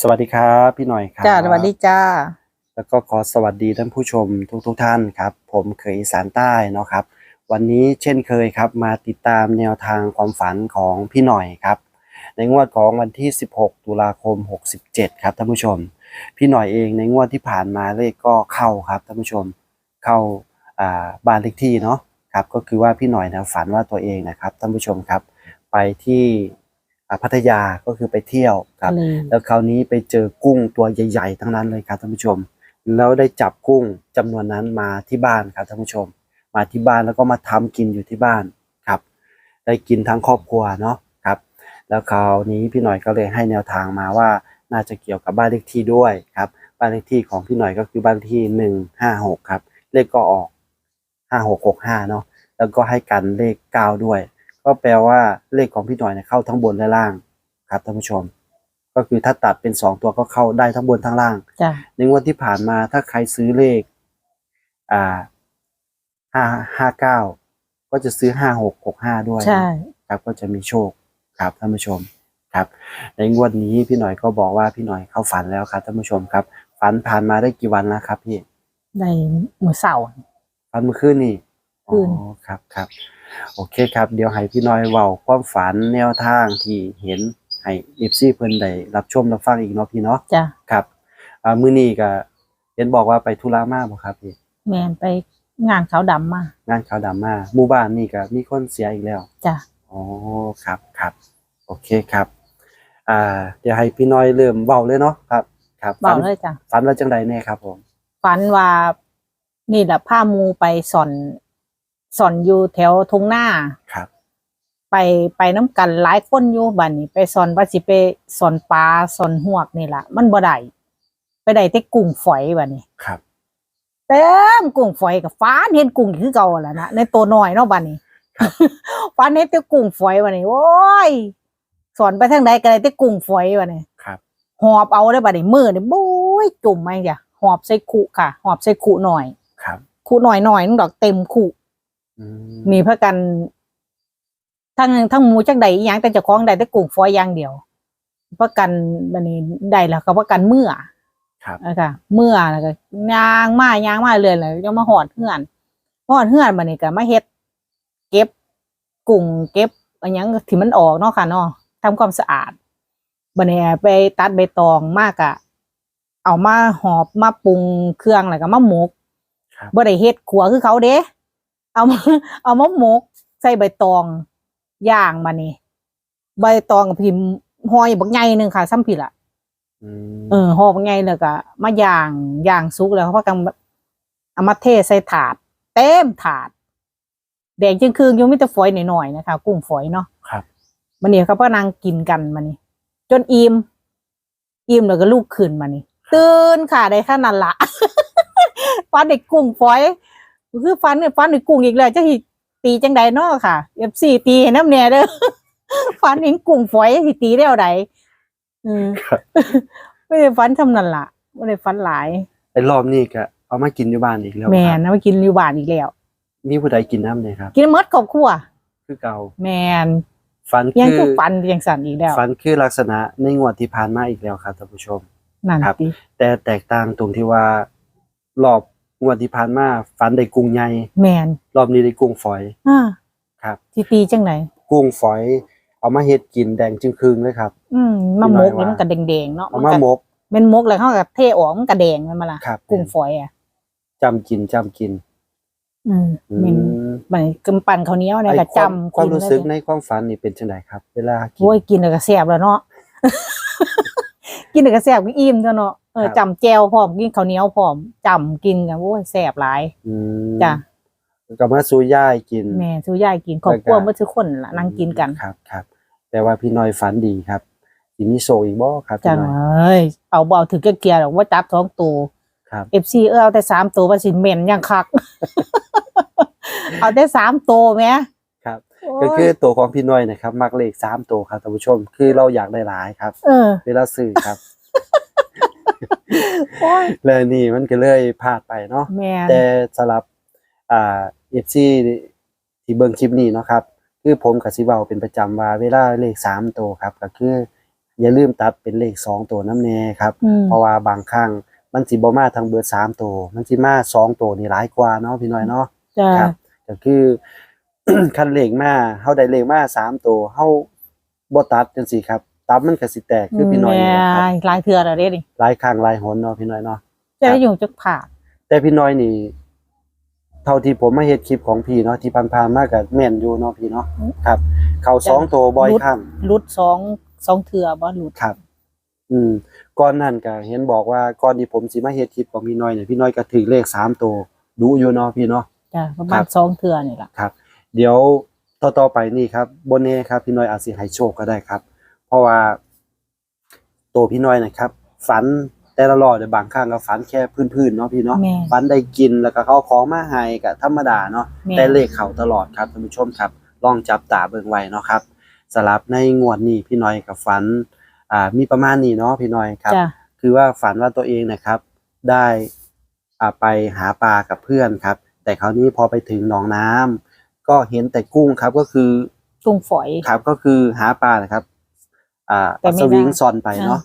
สวัสดีครับพี่หน่อยครับจ้าสวัสดีจ้า แล้วก็ขอสวัสดีท่านผู้ชมทุกทุกๆท่านครับ ผมเคยอีสานใต้เนาะครับ วันนี้เช่นเคยครับมาติดตามแนวทางความฝันของพี่หน่อยครับ ในงวดของวันที่ 16 ตุลาคม 67 ครับท่านผู้ชม พี่หน่อยเองในงวดที่ผ่านมาเลขก็เข้าครับท่านผู้ชมเข้าอ่าบ้านเลขที่เนาะครับก็คือว่าพี่หน่อยนะฝันว่าตัวเองนะครับท่านผู้ชมครับ ไปที่อ่า พัทยาก็คือไปเที่ยวครับทะเลแล้วคราวนี้ไปเจอกุ้งตัวใหญ่ ๆ ทั้งนั้นเลยครับท่านผู้ชม แล้วได้จับกุ้งจำนวนนั้นมาที่บ้านครับท่านผู้ชม มาที่บ้านแล้วก็มาทำกินอยู่ที่บ้านครับ ได้กินทั้งครอบครัวเนาะครับ แล้วคราวนี้พี่หน่อยก็เลยให้แนวทางมาว่า น่าจะเกี่ยวกับบ้านเลขที่ด้วยครับ บ้านเลขที่ของพี่หน่อยก็คือบ้านเลขที่หนึ่งห้าหกครับ เลขก็ออกห้าหกหกห้าเนาะแล้วก็ให้กันเลขเก้าด้วย ก็แปลว่าเลขของพี่หน่อยเนี่ยเข้าทั้งบนและล่างครับท่านผู้ชม ก็คือถ้าตัดเป็นสองตัวก็เข้าได้ทั้งบนทั้งล่างจ้าในงวดที่ผ่านมาถ้าใครซื้อเลข อ่าห้าห้าเก้าก็จะซื้อห้าหกหกห้าด้วยใช่ ครับก็จะมีโชคครับท่านผู้ชมครับ ในงวดนี้พี่หน่อยก็บอกว่าพี่หน่อยเข้าฝันแล้วครับท่านผู้ชมครับ ฝันผ่านมาได้กี่วันแล้วครับพี่ในมือเสาร์ ฝันเมื่อคืนนี่คืนอ๋อครับครับ โอเคครับ เดี๋ยวให้พี่หน่อยเว้าความฝันแนวทางที่เห็นให้เอฟซีเพิ่นได้รับชมรับฟังอีกเนาะพี่เนาะจ้าครับอ่ามื้อนี้ก็เห็นบอกว่าไปธุระมาบ่ครับพี่แมนไปงานขาวดำมางานขาวดำมาหมู่บ้านนี่ก็มีคนเสียอีกแล้ว จ้าอ๋อครับครับโอเคครับ อ่า เดี๋ยวให้พี่น้อยเริ่มเว้าเลยเนาะครับ ครับบอกฝันเลยจ้าฝันว่าจังใดแน่ครับผมฝันว่านี่แหละผ้ามูไปสอน สอนอยู่แถวทงหน้าครับ ไปไปน้ำกันหลายคนอยู่บัดนี้ ไปสอนว่าสิไปสอนปลาสอนหวกนี่แหละมันบ่ได้ไปได้แต่กุ้งฝอยบัดนี้ครับเต็มกุ้งฝอยกับฟ้านเห็นกุ้งคือเก่าแหล้วนะในตัวน้อยเนาะบัดนี้ฟ้านเห็นแต่กุ้งฝอยบัดนี้โอ้ยสอนไปทางใดก็ได้แต่กุ้งฝอยบัดนี้ครับหอบเอาได้บัดนี้มือนี่บุ้ยจุ่มมาจ้ะหอบใส่คุค่ะ หอบใส่คุหน่อย ครับคุหน่อยหน่อยนึงดอกเต็มคุอื มมีเพื่อกัน ทั้งทั้งหมูจักใดอีหยังแต่เจะคล้าของใดแต่กุ้งฝอยอย่างเดียวเพื่อกันบัดนี้ได้แล้วก็เพื่อกันเมื่อครับนะคะเมื่อแล้วก็ยางมายางมาเรื่อยเลยยังมาหอดเฮือนหอดเฮือนบัดนี้ก็มาเฮ็ด เก็บกุ้งเก็บอันหยังที่มันออกเนาะค่ะเนาะทำความสะอาดบัดนี้ไปตัดใบตองมากอะเอามาหอบมาปรุงเครื่องแล้วก็มาหมกครับ บ่ได้เฮ็ดขัวคือเขาเด้ เอามาเอามาหมก ใส่ใบตองย่างมานี่ใบตองกับพิมพ์หอยบักใหญ่หนึงค่ะซ้ำผิดละอืมเออหอบไงแล้วก็มาย่างย่างสุกแล้วเขาก็กำเอามาเทใส่ถาด เต็มถาดแดงจึงคืนอยู่มิตรฝอยหน่อยๆนะคะ กุ้งฝอยเนาะครับมันนี่เขาก็นั่งกินกันมานี่จนอิ่มอิ่มแล้วก็ลูกขึ้นมานี่ตื่นค่ะได้ขนาดละฟันเด็กกุ้งฝอย คือฟันเนี่ยฟันเด็กกุ้งอีกแล้วจะสิตีจังใดเนาะค่ะเอฟซีตีให้น้ำเนี่ยเด้อฟันเห็นกุ้งฝอยสิตีได้เอาใดอืมครับไม่ได้ฟันทำนั่นละไม่ได้ฟันหลายไอ้รอบนี้ก็เอามากินอยู่บ้านอีกแล้วแมครันบนะมากินอยู่บ้านอีกแล้ว มีผู้ใดกินน้ำเนี่ยครับ กินหมดครอบครัวคือเก่าแมนฝันยังคืคืออฟันยังสั่นอีกแล้วฝันคือลักษณะในงวดที่ผ่านมาอีกแล้วครับท่านผู้ชมนั่นครับติแต่แตกต่างตรงที่ว่ารอบ งวดที่ผ่านมาฝันได้กุ้งใหญ่แมนรอบนี้ได้กุ้งฝอยอ่าครับสิตีจังไหนกุ้งฝอย เอามาเฮ็ดกินแดงจึงครึงเลยครับ อืมมามกพี่น้อยว่านี่มันก็แดงๆเนาะเอามาหมกเป็นมกแล้วเขาก็เทออกมันก็แดงมันมาล่ะครับกุ้งฝอยอะจำกินจำกิน อืมอืมันมมันกำปั้นข้าวเหนียวเนี่ยไอ้ก็ความจำความรู้สึกเลยในความฝันนี่เป็นจังไดครับ เวลากินโอ้ยกินแล้วก็แซ่บแล้วเนาะกินแล้วก็แซ่บก็อิ่มเจ้าเนาะ เออครับ จำแจวพร้อมกินข้าวเหนียวพร้อมจำกินกันโอ้ยแซ่บหลายอืมจ้ะก็มาสู่ย่ายกิน แม่สู้ยายกินครอบครัวเมื่อทุกคนล่ะนั่งกินกันครับครับแต่ว่าพี่น้อยฝันดีครับสิมีโซอีกบ่ครับจัพี่งน้อยเอ้ยเอาเบาถึงเกียร์หรอกว่าจับท้องตัวครับ เอฟซีเออเอาแต่สามตัวว่าสิเหม็นยังคัก เอาแต่สามตัวแหม่ครับโอ้ยก็คือตัวของพี่น้อยนะครับ มักเลขสามตัวครับท่านผู้ชม คือเราอยากได้หลายครับ เออ เวลาซื้อครับโอ้ย เลยนี่มันก็เลยพลาดไปเนาะแม่นแต่สำหรับอ่าเอฟซีที่เบิ่งคลิปนี้เนาะครับ คือผมกับสิเว้าเป็นประจำว่าเวลาเลขสามตัวครับ ก็คือ อย่าลืมตัดเป็นเลขสองตัวน้ำแน่ครับอืมเพราะว่าบางครั้งมันสิบ่มาทางเบอร์สามตัวมันสิมาสองตัวนี่หลายกว่าเนาะพี่น้อยเนาะจ้าครับก็คือคันเลขมาเฮาได้เลขมาสามตัวเฮาบ่ตัดจังซี่ครับ ตับมันก็สิแตกคือพี่น้อยนี่แหละครับแม่หลายเทื่อแล้วเด้นี่หลายครั้งหลายหนเนาะพี่น้อยเนาะ จะได้อยู่จักผ่าแต่พี่น้อยนี่ เท่าที่ผมมาเฮ็ดคลิปของพี่เนาะที่ผ่านๆมาก็แม่นอยู่เนาะพี่เนาะครับ เข้าสองตัวบ่อยครั้งรุดสองสองเทื่อบ่รุด ครับ อืม ก่อนนั้นก็เห็นบอกว่าก่อนที่ผมสิมาเฮ็ดคลิปของพี่น้อยเนี่ยพี่น้อยก็ถือเลขสามตัวดูอยู่เนาะพี่เนาะ จ้าประครัมาณบ สองเทื่อนี่ล่ะ ครับ เดี๋ยวต่อต่อไปนี่ครับบนนี้ครับ พี่น้อยอาจสิให้โชคก็ได้ครับ เพราะว่าตัวพี่น้อยนะครับ ฝันแต่ละรอบเนี่ยบางครั้งก็ฝันแค่พื้นๆเนาะพี่เนาะแม่ ฝันได้กินแล้วก็เขาเอาของมาให้ก็ธรรมดาเนาะ แม่แต่เลขเขาตลอดครับท่านผู้ชมครับ ลองจับตาเบิ่งไว้เนาะครับสลับในงวดนี้พี่น้อยกับฝันอ่ามีประมาณนี้เนาะพี่น้อยครับ จ้าคือว่าฝันว่าตัวเองนะครับ ได้อ่าไปหาปลากับเพื่อนครับ แต่คราวนี้พอไปถึงหนองน้ำก็เห็นแต่กุ้งครับก็คือตุ้งฝอย ครับก็คือหาปลานะครับ อ่าแต่เอาไม่สวิงได้ซอนไปเนาะ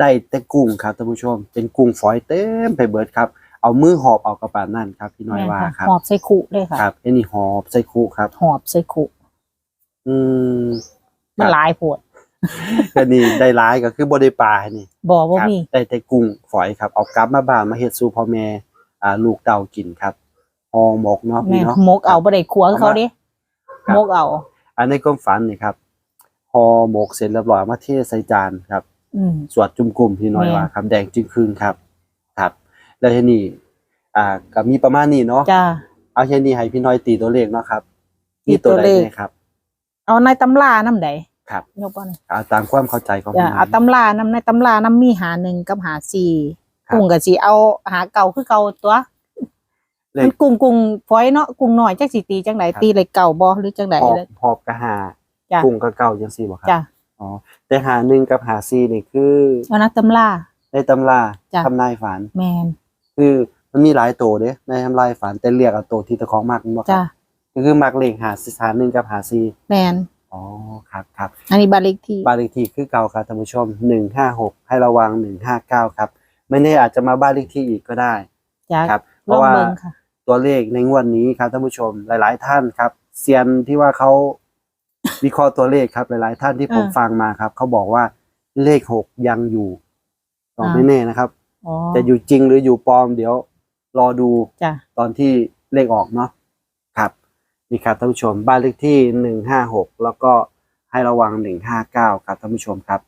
ได้แต่กุ้งครับท่านผู้ชม เป็นกุ้งฝอยเต็มไปเบิดครับ เอามือหอบเอากระปานนั่นครับพี่น้อยว่าครับหอบใส่ขุเลยค่ะครับไอ้นี่หอบใส่คุครับ หอบใส่ขุอืมมันหลายโพดก็นี่ได้ร้ายก็คือบได้ปลานี่บ่บ่ครับมีได้แต่กุ้งฝอยครับเอากลับมาบ้านมาเฮ็ดสู่พ่อแม่อ่าลูกเต่ากินครับห่อหมกเนาะแม่พี่เนาะมกเอาบ่ได้ขัวคือเขาเด้ครับมกเอา อันในความฝันนี่ครับห่ อหมกเสร็จเรียบร้อยเอามาเทใส่จานครับอืมสวดจุ่มกลุ่มพี่น้อยแม่ว่าครับแดงจึงคืนครับ ครับ แล้วทีนี้อ่าก็มีประมาณนี้เนาะจ้าเอาแค่นี้ให้พี่น้อยตีตัวเลขเนาะครับตีตัวเลขมีใดไหมครับ เอาในตำรานำใดครับยกบ่นี่เอาตามความเข้าใจของจ้าพี่น้อเอายตำรานำในตำรานำมีหาหนึ่งกับหาสี่ครับกุ้งก็สิเอาหาเก่าคือเก่าตัวเลมัขนกุ้งกุ้งฝอยเนาะกุ้งน้อยจักสิตีจังไดครับตีเลยเก่าบ่หรือจังไดหอบเลยหอบกระหา จ้ะ กุ้งก็เก่าจังซี่บ่ครับจ้าอ๋อแต่หาหนึ่งกับหาซีนี่คือเอานักตำราในตำราจ้ะ ทำนายฝัน แมนคือมันมีหลายตัวเด้ในทำลายฝันแต่เรียกเอาตัวที่ตะของมากนี่บ่คจ้ารับก็คือมักเลขหาสถานหนึ่งกับหาซีแมนอ๋อครับครับ อันนี้บ้านเลขที่ บ้านเลขที่คือเก่าครับท่านผู้ชมหนึ่งห้าหกให้ระวังหนึ่งห้าเก้าครับ ไม่แน่อาจจะมาบ้านเลขที่อีกก็ได้จ้าครับ เพลอราะงว่าเบิ่งค่ะ ตัวเลขในงวดนี้ครับท่านผู้ชมหลาย ๆ ท่านครับเซียนที่ว่าเขา วิเคราะห์ตัวเลขครับ หลายๆ ท่านที่ผมอ่าฟังมาครับเขาบอกว่าเลขหกยังอยู่ก็อ่าไม่แน่นะครับ อ๋อจะอยู่จริงหรืออยู่ปลอมเดี๋ยว รอดูจ้าตอนที่เลขออกเนาะครับ นี่ครับท่านผู้ชมบ้านเลขที่หนึ่งห้าหกแล้วก็ให้ระวังหนึ่งห้าเก้าครับท่านผู้ชมครับ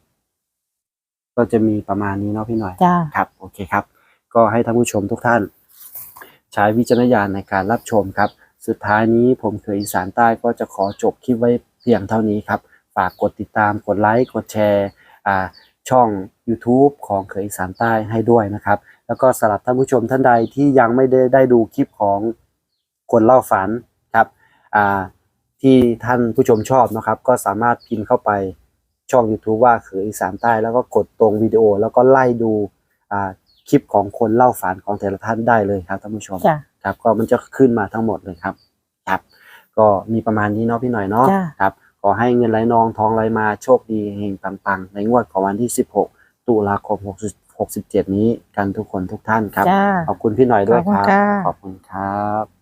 ก็จะมีประมาณนี้เนาะพี่หน่อย จ้าครับโอเคครับ ก็ให้ท่านผู้ชมทุกท่าน ใช้วิจารณญาณในการรับชมครับ สุดท้ายนี้ผมเคยอีสานใต้ก็จะขอจบคลิปไว้เพียงเท่านี้ครับ ฝากกดติดตามกดไลค์กดแชร์อ่าช่อง YouTube ของเคยอีสานใต้ให้ด้วยนะครับ แล้วก็สำหรับท่านผู้ชมท่านใดที่ยังไม่ได้ได้ดูคลิปของคนเล่าฝันครับอ่าที่ท่านผู้ชมชอบนะครับ ก็สามารถพิมพ์เข้าไปช่อง YouTube ว่าเขยอีสานใต้ แล้วก็กดตรงวิดีโอ แล้วก็ไล่ดูอ่าคลิปของคนเล่าฝันของแต่ละท่านได้เลยครับท่านผู้ชมจ้าครับก็มันจะขึ้นมาทั้งหมดเลยครับครับ ก็มีประมาณนี้เนาะพี่หน่อยเนาะจ้ะครับข อให้เงินไหลนองทองไหลมาโชคดีเฮงปังๆ ในงวดของวันที่ 16 ตุลาคม60 67นี้กันทุกคนทุกท่านครับ จ้าขอบคุณพี่หน่อยด้วยขอบคุณครับค่ะ ขอบคุณครับ